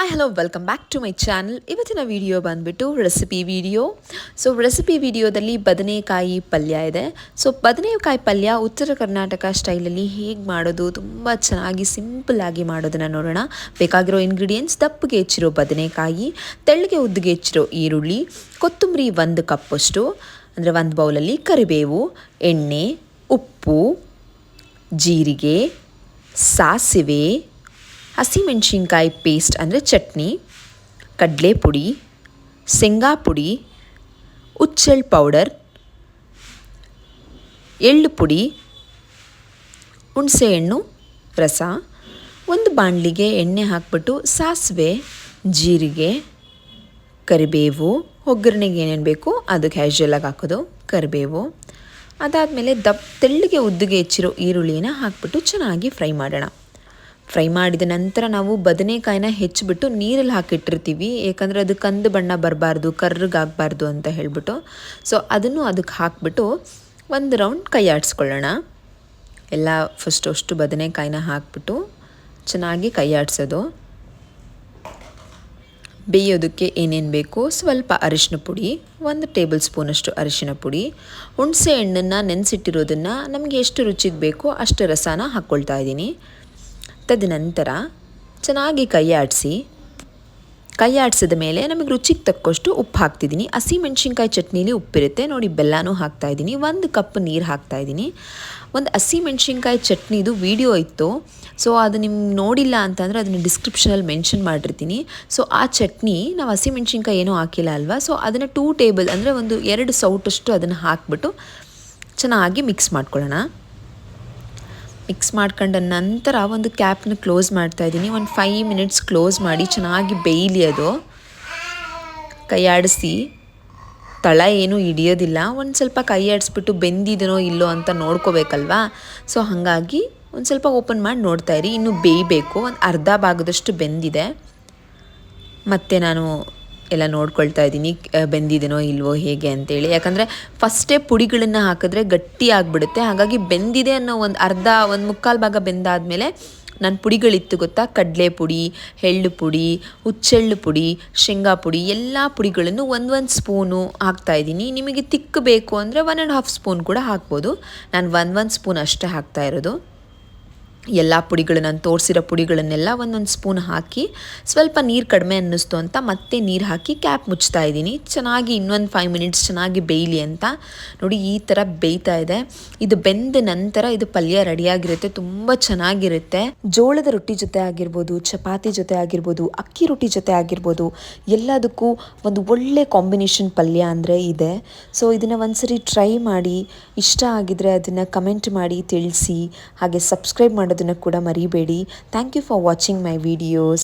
Hi hello welcome back to my channel ಇವತ್ತಿನ video ಬಂದುಬಿಟ್ಟು recipe video so recipe ವಿಡಿಯೋದಲ್ಲಿ ಬದನೆಕಾಯಿ ಪಲ್ಯ ಇದೆ. ಸೊ ಬದನೆಕಾಯಿ ಪಲ್ಯ ಉತ್ತರ ಕರ್ನಾಟಕ ಸ್ಟೈಲಲ್ಲಿ ಹೇಗೆ ಮಾಡೋದು, ತುಂಬ ಚೆನ್ನಾಗಿ ಸಿಂಪಲ್ಲಾಗಿ ಮಾಡೋದನ್ನು ನೋಡೋಣ. ಬೇಕಾಗಿರೋ ಇಂಗ್ರೀಡಿಯೆಂಟ್ಸ್ ದಪ್ಪಗೆ ಹೆಚ್ಚಿರೋ ಬದನೆಕಾಯಿ, ತೆಳ್ಳಗೆ ಉದ್ದಿಗೆ ಹೆಚ್ಚಿರೋ ಈರುಳ್ಳಿ, ಕೊತ್ತಂಬರಿ ಒಂದು ಕಪ್ಪಷ್ಟು, ಅಂದರೆ ಒಂದು ಬೌಲಲ್ಲಿ ಕರಿಬೇವು, ಎಣ್ಣೆ, ಉಪ್ಪು, ಜೀರಿಗೆ, ಸಾಸಿವೆ ಹಸಿಮೆಣ್ಸಿನ್ಕಾಯಿ ಪೇಸ್ಟ್ ಅಂದರೆ ಚಟ್ನಿ ಕಡಲೆ ಪುಡಿ ಶೇಂಗಾ ಪುಡಿ ಉಚ್ಚೆಳ್ಳು ಪೌಡರ್ ಎಳ್ಳು ಪುಡಿ ಹುಣಸೆಹಣ್ಣು, ರಸ, ಒಂದು ಬಾಣಲಿಗೆ ಎಣ್ಣೆ ಹಾಕ್ಬಿಟ್ಟು ಸಾಸಿವೆ, ಜೀರಿಗೆ, ಕರಿಬೇವು, ಒಗ್ಗರಣೆಗೆ ಏನೇನು ಬೇಕು ಅದು ಕ್ಯಾಶುಯಲಾಗಿ ಹಾಕೋದು, ಕರಿಬೇವು. ಅದಾದಮೇಲೆ ದಪ್ಪ ತೆಳ್ಳಗೆ ಉದ್ದಿಗೆ ಹೆಚ್ಚಿರೋ ಈರುಳ್ಳಿನ ಹಾಕ್ಬಿಟ್ಟು ಚೆನ್ನಾಗಿ ಫ್ರೈ ಮಾಡೋಣ. ಫ್ರೈ ಮಾಡಿದ ನಂತರ ನಾವು ಬದನೆಕಾಯಿನ ಹೆಚ್ಚಿಬಿಟ್ಟು ನೀರಲ್ಲಿ ಹಾಕಿಟ್ಟಿರ್ತೀವಿ. ಯಾಕಂದರೆ ಅದು ಕಂದು ಬಣ್ಣ ಬರಬಾರ್ದು, ಕರ್ರಗಾಗಬಾರ್ದು ಅಂತ ಹೇಳಿಬಿಟ್ಟು. ಸೊ ಅದನ್ನು ಅದಕ್ಕೆ ಹಾಕ್ಬಿಟ್ಟು ಒಂದು ರೌಂಡ್ ಕೈ ಆಡಿಸ್ಕೊಳ್ಳೋಣ. ಎಲ್ಲ ಫಸ್ಟ್ ಅಷ್ಟು ಬದನೆಕಾಯಿನ ಹಾಕ್ಬಿಟ್ಟು ಚೆನ್ನಾಗಿ ಕೈ ಆಡಿಸೋದು. ಬೇಯೋದಕ್ಕೆ ಏನೇನು ಬೇಕು? ಸ್ವಲ್ಪ ಅರಿಶಿನ ಪುಡಿ, ಒಂದು ಟೇಬಲ್ ಸ್ಪೂನಷ್ಟು ಅರಿಶಿನ ಪುಡಿ. ಹುಣಸೆ ಹಣ್ಣನ್ನು ನೆನೆಸಿಟ್ಟಿರೋದನ್ನು ನಮಗೆ ಎಷ್ಟು ರುಚಿಗೆ ಬೇಕೋ ಅಷ್ಟು ರಸನ ಹಾಕ್ಕೊಳ್ತಾ ಇದ್ದೀನಿ. ತದನಂತರ ಚೆನ್ನಾಗಿ ಕೈ ಆಡಿಸಿ ಕೈ ಆಡಿಸಿದ ಮೇಲೆ ನಮಗೆ ರುಚಿಗೆ ತಕ್ಕಷ್ಟು ಉಪ್ಪು ಹಾಕ್ತಿದ್ದೀನಿ. ಹಸಿಮೆಣ್ಸಿನ್ಕಾಯಿ ಚಟ್ನಿಲಿ ಉಪ್ಪಿರುತ್ತೆ. ನೋಡಿ, ಬೆಲ್ಲನೂ ಹಾಕ್ತಾಯಿದ್ದೀನಿ ಒಂದು ಕಪ್ ನೀರು ಹಾಕ್ತಾಯಿದ್ದೀನಿ ಒಂದು ಹಸಿಮೆಣ್ಸಿನ್ಕಾಯಿ ಚಟ್ನಿದು ವೀಡಿಯೋ ಇತ್ತು. ಸೊ, ಅದು ನಿಮ್ಗೆ ನೋಡಿಲ್ಲ ಅಂತಂದರೆ ಅದನ್ನು ಡಿಸ್ಕ್ರಿಪ್ಷನಲ್ಲಿ ಮೆನ್ಷನ್ ಮಾಡಿರ್ತೀನಿ. ಸೊ, ಆ ಚಟ್ನಿ ನಾವು ಹಸಿಮೆಣ್ಸಿನ್ಕಾಯಿ ಏನೂ ಹಾಕಿಲ್ಲ ಅಲ್ವಾ? ಸೊ, ಅದನ್ನು ಟೂ ಟೇಬಲ್ ಅಂದರೆ ಒಂದು ಎರಡು ಸೌಟಷ್ಟು ಅದನ್ನು ಹಾಕ್ಬಿಟ್ಟು ಚೆನ್ನಾಗಿ ಮಿಕ್ಸ್ ಮಾಡ್ಕೊಳ್ಳೋಣ. ಮಿಕ್ಸ್ ಮಾಡ್ಕೊಂಡ ನಂತರ ಒಂದು ಕ್ಯಾಪ್ನ ಕ್ಲೋಸ್ ಮಾಡ್ತಾ ಇದ್ದೀನಿ. ಒಂದು ಫೈವ್ ಮಿನಿಟ್ಸ್ ಕ್ಲೋಸ್ ಮಾಡಿ ಚೆನ್ನಾಗಿ ಬೇಯಲಿ ಅದು. ಕೈಯಾಡಿಸಿ. ತಳ ಏನೂ ಹಿಡಿಯೋದಿಲ್ಲ. ಒಂದು ಸ್ವಲ್ಪ ಕೈ ಆಡಿಸ್ಬಿಟ್ಟು ಬೆಂದಿದನೋ ಇಲ್ಲೋ ಅಂತ ನೋಡ್ಕೋಬೇಕಲ್ವಾ? ಸೊ ಹಾಗಾಗಿ ಒಂದು ಸ್ವಲ್ಪ ಓಪನ್ ಮಾಡಿ ನೋಡ್ತಾ ಇರಿ. ಇನ್ನು ಬೇಯಬೇಕು. ಒಂದು ಅರ್ಧ ಭಾಗದಷ್ಟು ಬೆಂದಿದೆ. ಮತ್ತು ನಾನು ಎಲ್ಲ ನೋಡ್ಕೊಳ್ತಾ ಇದ್ದೀನಿ ಬೆಂದಿದೆನೋ ಇಲ್ವೋ ಹೇಗೆ ಅಂತೇಳಿ. ಯಾಕಂದರೆ ಫಸ್ಟೇ ಪುಡಿಗಳನ್ನು ಹಾಕಿದ್ರೆ ಗಟ್ಟಿ ಆಗಿಬಿಡುತ್ತೆ. ಹಾಗಾಗಿ ಬೆಂದಿದೆ ಅನ್ನೋ ಒಂದು ಅರ್ಧ, ಒಂದು ಮುಕ್ಕಾಲು ಭಾಗ ಬೆಂದಾದಮೇಲೆ ನಾನು ಪುಡಿಗಳಿತ್ತು ಗೊತ್ತಾ? ಕಡಲೆ ಪುಡಿ ಎಳ್ಳು ಪುಡಿ ಹುಚ್ಚೆಳ್ಳು ಪುಡಿ, ಶೇಂಗಾ ಪುಡಿ, ಎಲ್ಲ ಪುಡಿಗಳನ್ನು ಒಂದು ಒಂದು ಸ್ಪೂನು ಹಾಕ್ತಾಯಿದ್ದೀನಿ ನಿಮಗೆ ತಿಕ್ಕು ಬೇಕು ಅಂದರೆ ಒನ್ ಆ್ಯಂಡ್ ಹಾಫ್ ಸ್ಪೂನ್ ಕೂಡ ಹಾಕ್ಬೋದು. ನಾನು ಒಂದು ಒಂದು ಸ್ಪೂನ್ ಅಷ್ಟೇ ಹಾಕ್ತಾ ಇರೋದು. ಎಲ್ಲ ಪುಡಿಗಳು, ನಾನು ತೋರಿಸಿರೋ ಪುಡಿಗಳನ್ನೆಲ್ಲ ಒಂದೊಂದು ಸ್ಪೂನ್ ಹಾಕಿ ಸ್ವಲ್ಪ ನೀರು ಕಡಿಮೆ ಅನ್ನಿಸ್ತು ಅಂತ ಮತ್ತೆ ನೀರು ಹಾಕಿ ಕ್ಯಾಪ್ ಮುಚ್ತಾ ಇದ್ದೀನಿ. ಚೆನ್ನಾಗಿ ಇನ್ನೊಂದು ಫೈವ್ ಮಿನಿಟ್ಸ್ ಚೆನ್ನಾಗಿ ಬೇಯಲಿ ಅಂತ. ನೋಡಿ ಈ ಥರ ಬೇಯ್ತಾ ಇದೆ. ಇದು ಬೆಂದ ನಂತರ ಇದು ಪಲ್ಯ ರೆಡಿಯಾಗಿರುತ್ತೆ ತುಂಬ ಚೆನ್ನಾಗಿರುತ್ತೆ. ಜೋಳದ ರೊಟ್ಟಿ ಜೊತೆ ಆಗಿರ್ಬೋದು, ಚಪಾತಿ ಜೊತೆ ಆಗಿರ್ಬೋದು, ಅಕ್ಕಿ ರೊಟ್ಟಿ ಜೊತೆ ಆಗಿರ್ಬೋದು, ಎಲ್ಲದಕ್ಕೂ ಒಂದು ಒಳ್ಳೆ ಕಾಂಬಿನೇಷನ್ ಪಲ್ಯ ಅಂದರೆ ಇದೆ. ಸೊ ಇದನ್ನು ಒಂದ್ಸರಿ ಟ್ರೈ ಮಾಡಿ, ಇಷ್ಟ ಆಗಿದ್ರೆ ಅದನ್ನು ಕಮೆಂಟ್ ಮಾಡಿ, ತಿಳಿಸಿ, ಹಾಗೆ ಸಬ್ಸ್ಕ್ರೈಬ್ ಮಾಡೋದನ್ನು ಕೂಡ ಮರಿಬೇಡಿ. Thank you for watching my videos